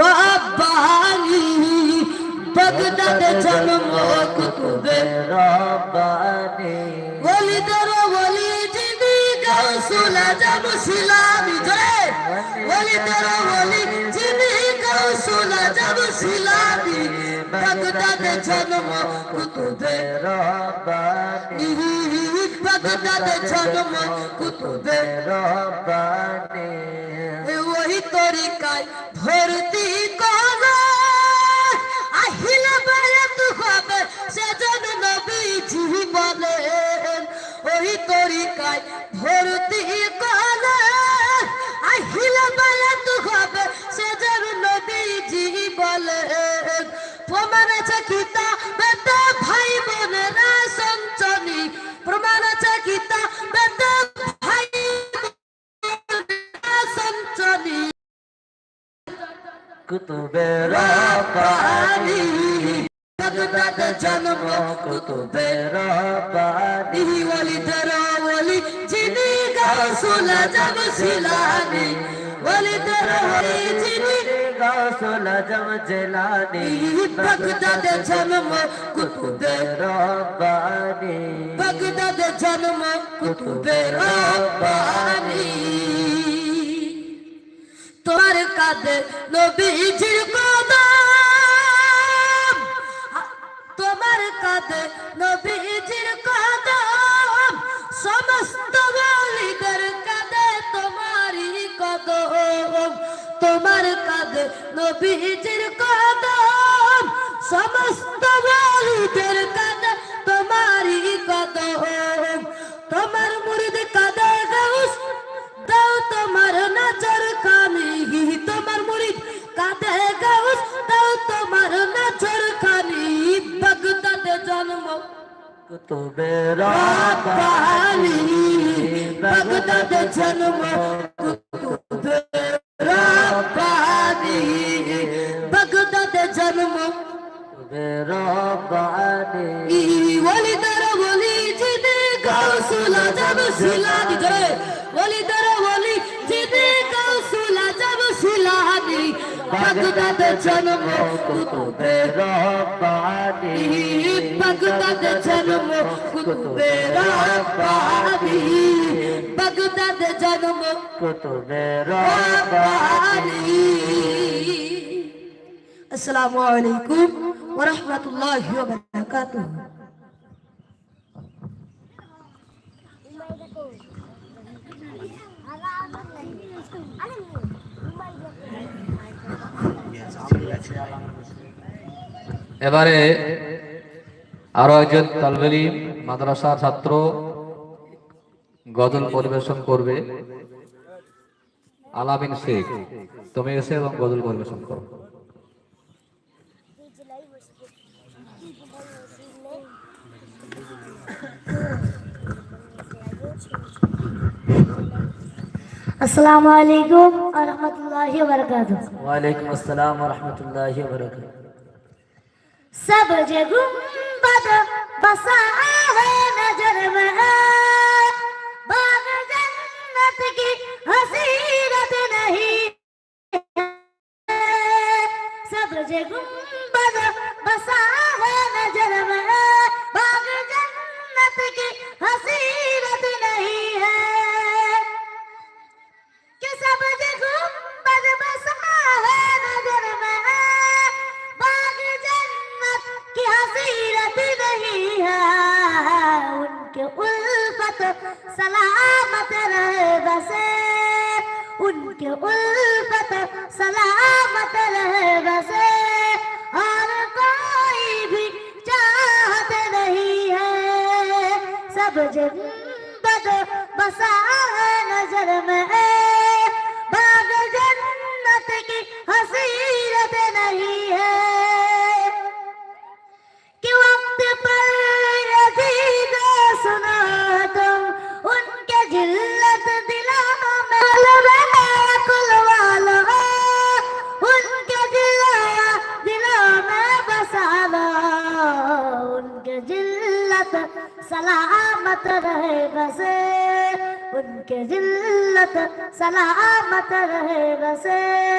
রব্বানি বাগদাদে জন্ম কুতুবে। রব্বানি ওলিদের ওলি যিনি গাউসুল আজম শিলানি জয় ওলিদের ওলি যিনি গাউসুল আজম শিলানি বাগদাদে জন্ম কুতুবে। রব্বানি বাগদাদে জন্ম কুতুবে। রব্বানি তরিকায় ভর্তি করো। আহিলে বেড়াত হবে সেজন নবীজি বলেন ওই তরিকায় ভর্তি করো। কুতুবে রব্বানি বাগদাদ জন্ম কুতুবে রব্বানি ইহি ওলি দরওয়ালি যিনি গাউসুল আজম শিলানি। ওলি দরওয়ালি যিনি গাউসুল আজম জেলানি বাগদাদ জন্ম কুতুবে রব্বানি বাগদাদ জন্ম কুতুবে রব্বানি তোমার কাঁধে নবীজির কদম। তোমার কাঁধে নবীজির কদম। সমস্ত বলিদের কাঁধে তোমারই কদম। তোমার কাঁধে নবীজির কদম। সমস্ত বলিদের কুতুবে রব্বানি বাগদাদে জন্ম কুতুবে রব্বানি বাগদাদে জন্ম ই ওলি দর ওলি জিদে গাউসুল আজম শিলানি ধরে ওলি দর আসসালামু আলাইকুম ওয়া রাহমাতুল্লাহি এবারে আরও একজন তালবেলি মাদ্রাসার ছাত্র গজল পরিবেশন করবে আলামিন শেখ তুমি এসে এবং গজল পরিবেশন করো Thank you. السلام عليكم ورحمة الله وبركاته. وعليكم السلام ورحمة الله وبركاته. سبج گنبد بسا بصیرت نہیں ہے ان کے الفت سلامت رہ بسے ان کے الفت سلامت رہ بسے اور کوئی بھی چاہت نہیں ہے سب جنبت بسا نظر میں باغ جنت کی حسین سلامت رہے بسے۔ ان کے ذلت سلامت رہے بسے۔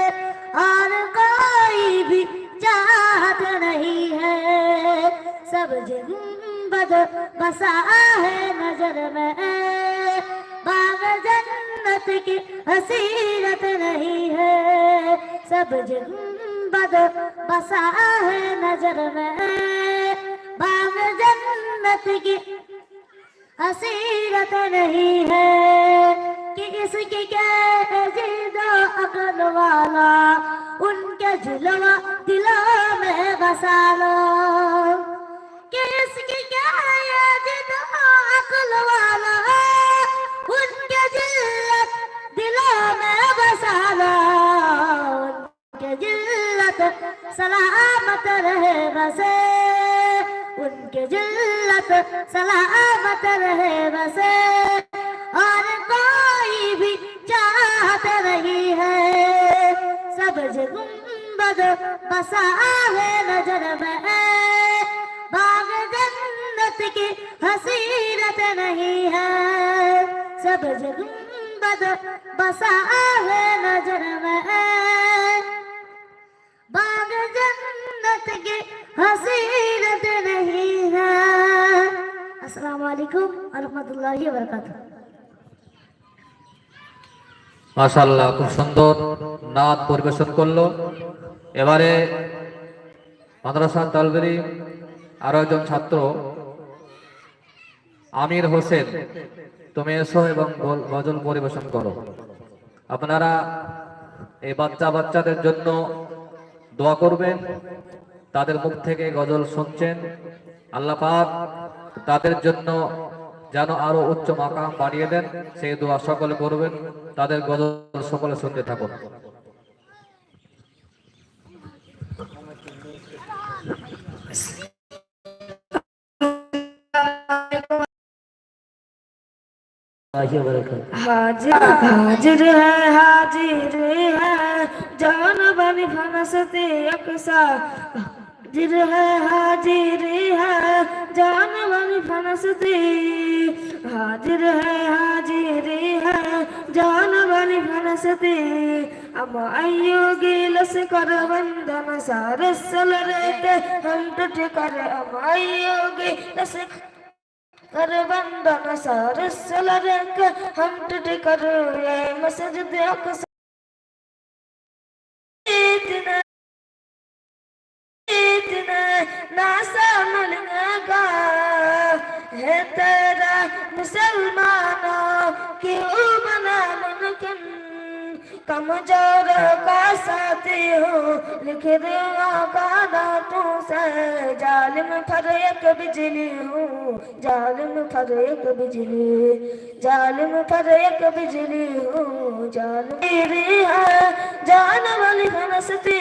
اور کوئی بھی چاہت نہیں ہے۔ سب جنبد بسا ہے نظر میں۔ باغ جنت کی حسیرت نہیں ہے۔ سب جنبد بسا ہے نظر میں۔ باغ جنت جنت کی حسیرت نہیں ہے کہ اس کی عزیز و اقل والا، ان کے جلوہ دلوں میں بسالو کہ اس کی عزیز و عقل والا ان کے جلت دلوں میں بسالو ان کے جلت سلامت رہے بسے۔ ان کے جلت سلامت رہے بسے اور کوئی بھی چاہت نہیں ہے سبز گنبد بسا ہے نظر میں باغ جنت کی حسیرت نہیں ہے سبز گنبد بسا ہے نظر میں باغ جنت کی حسیرت মাশাআল্লাহ, খুব সুন্দর পরিবেশন করল। এবারে মাদ্রাসা তালবেরি আরও একজন ছাত্র, আমির হোসেন, তুমি এসো এবং গজল পরিবেশন করো। আপনারা এই বাচ্চা বাচ্চাদের জন্য দোয়া করবেন, তাদের মুখ থেকে গজল শুনছেন। আল্লাহ পাক তাদের জন্য যেন আরো উচ্চ মাকাম বাড়িয়ে দেন সেই দোয়া সকলে করবেন তাদের গজল সকলে শুনতে থাকুন हाजिर हाजिर है हाजिर है जान बनी फनसते अक्सा हाजिर है हाजिर है जान बनी फनसते हाजिर है हाजिर है जान बनी फनसते अब आइयो गिलस कर वंदन सारे सल रहते हम टूट कर अब आइयो गिलस कर बंदन सारे सल रहते हम टूट कर ये मस्जिद अक्सा ہے تیرا مسلمانوں کیوں بنا ممکن کمزوروں کا ساتھی ہوں۔ لکھ دیا گانا تو سے۔ جالم پر ایک بجلی ہوں۔ جالم پر ایک بجلی۔ جالم پر ایک بجلی ہوں۔ جالم ظالمی ہے، جان والی ہنستی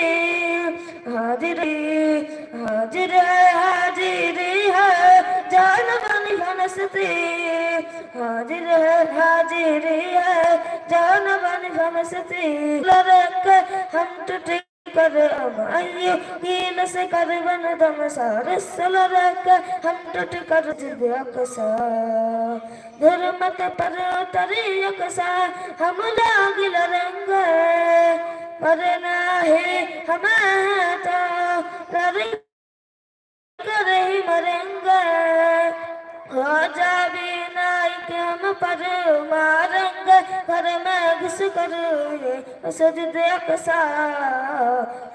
حاضری حاضر ہے حاضری ہے جان والی ہنستی حاضر ہے حاضری ہے۔ جان والی ہنستی لڑک ہم ٹوٹے أبعي دينسك ربنا دمسار پر اتری ہم لاغل رنگ پرنا ہے رنگ رہی مرنگ بینا नाही हम तो रवि करे मरेंगे हो जाबी नाइक हम पर मारेंगे घर में घुस कर ये मस्जिद अक्सा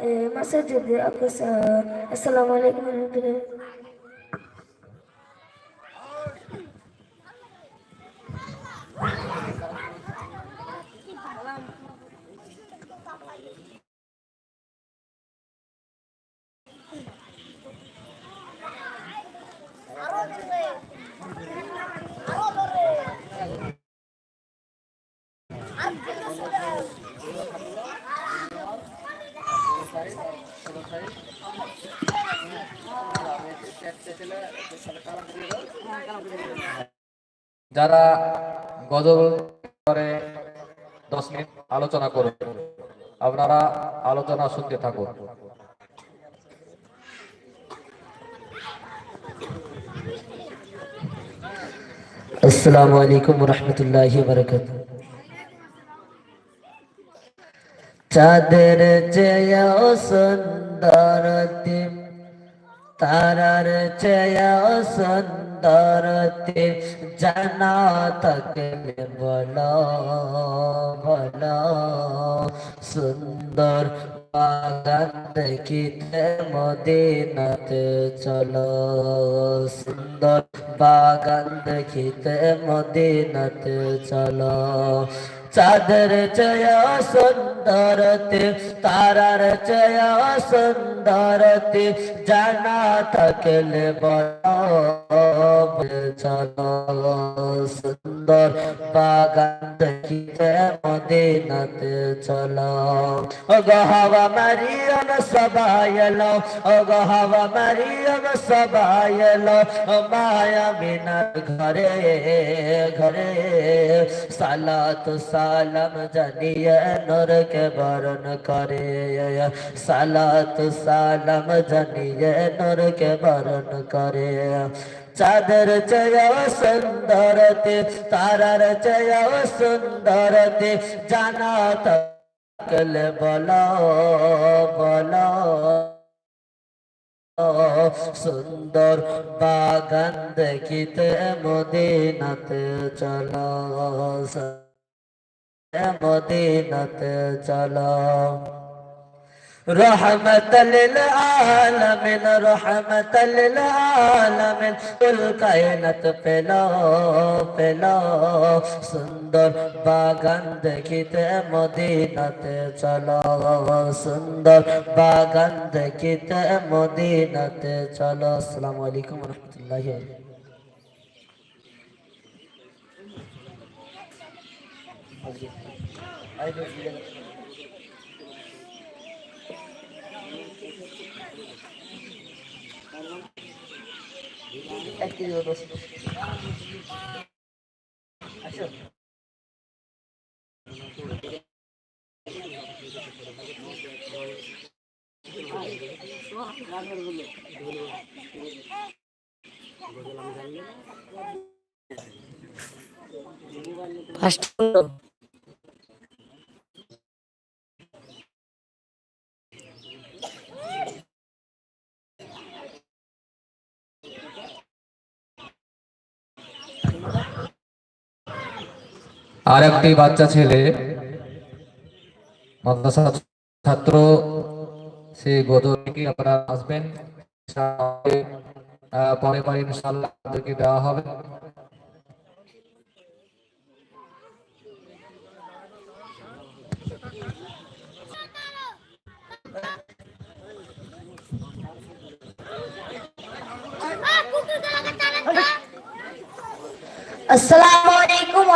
ए मस्जिद अक्सा अस्सलाम वालेकुम যারা গজল করে দশ মিনিট আলোচনা করুন, আপনারা আলোচনা শুনতে থাকুন। আসসালামু আলাইকুম রহমতুল্লাহ বরকত চাঁদের চেয়েও সুন্দর তিম তারার চেয়েও সুন্দর তিম জানা থাকলে বলো বলো। সুন্দর বাগান দেখিতে মদিনাতে চলো, সুন্দর বাগান দেখিতে মদিনাতে চলো। চাঁদের চয় সুন্দরতে, তারার চয় সুন্দরতে জানা থাকলে বড় সুন্দর বাগান দেখিতে মদিনাতে চলো। ওগো হাওয়া মারিয়ম, সবাই এলো। ওগো হাওয়া মারিয়ম, সবাই এলো। মায়া মিনার ঘরে ঘরে সালাত সালাম জানিয়ে নূর কে বরণ করে। সালাত সালাম জানিয়ে নূর কে বরণ করে। চাঁদের চেয় সুন্দরতে, তারার চেয় সুন্দরতে জানা তকলে বলো বলো। সুন্দর বাগান দেখিতে মদিনাতে চলো। মদিনাতে চলো رحمة للعالمين رحمة للعالمين কুল কায়নাত পেলো পেলো সুন্দর বাগান দেখিতে মদিনাতে চলো সুন্দর বাগান দেখিতে মদিনাতে চলো আসসালামু আলাইকুম রহমতুল্লাহি এক ফার্স্ট আর একটি বাচ্চা ছেলে, মাদ্রাসা ছাত্র, সে কি আপনারা আসবেন। পরে পরে ইনশাআল্লাহ আপনাদেরকে দেওয়া হবে। আসসালামু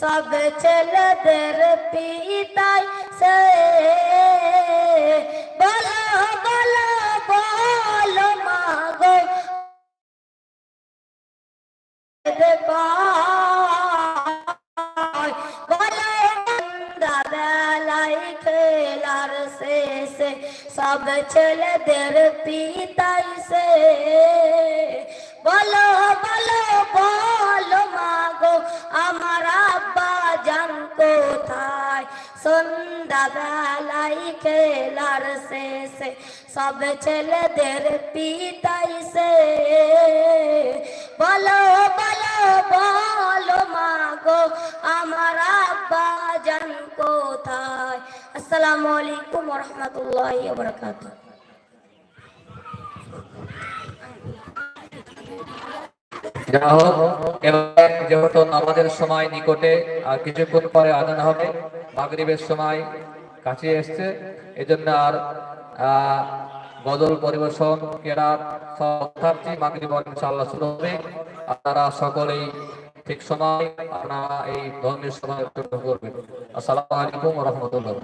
শেষে সব ছেলেদের পিতায় সে বলো বলো বলো মাগো বলো বেলায় খেলার শেষে সব ছেলেদের পিতাই সে বলো বলো বলো মাগো, আমার আব্বা জান কোথায়? সন্ধ্যা বেলায় খেলার শেষে সব ছেলেদের পিতাই সে। বলো বলো বলো মাগো, আমার আব্বা জান কোথায়? আসসালামু আলাইকুম রহমতুল্লাহি ওবরাকাত যা হোক যেহেতু আমাদের সময় নিকটে, আর কিছুক্ষণ পরে আদান হবে, মাগরিবের সময় কাছে এসছে, এজন্য আর গজল পরিবেশন, কেরাত সত্যার্থী মাগরিব ইনশাআল্লাহ শুরু হবে। আপনারা সকলেই ঠিক সময় আপনারা এই ধর্মের সময় করবেন। আসসালামু আলাইকুম রহমতুল্লাহ।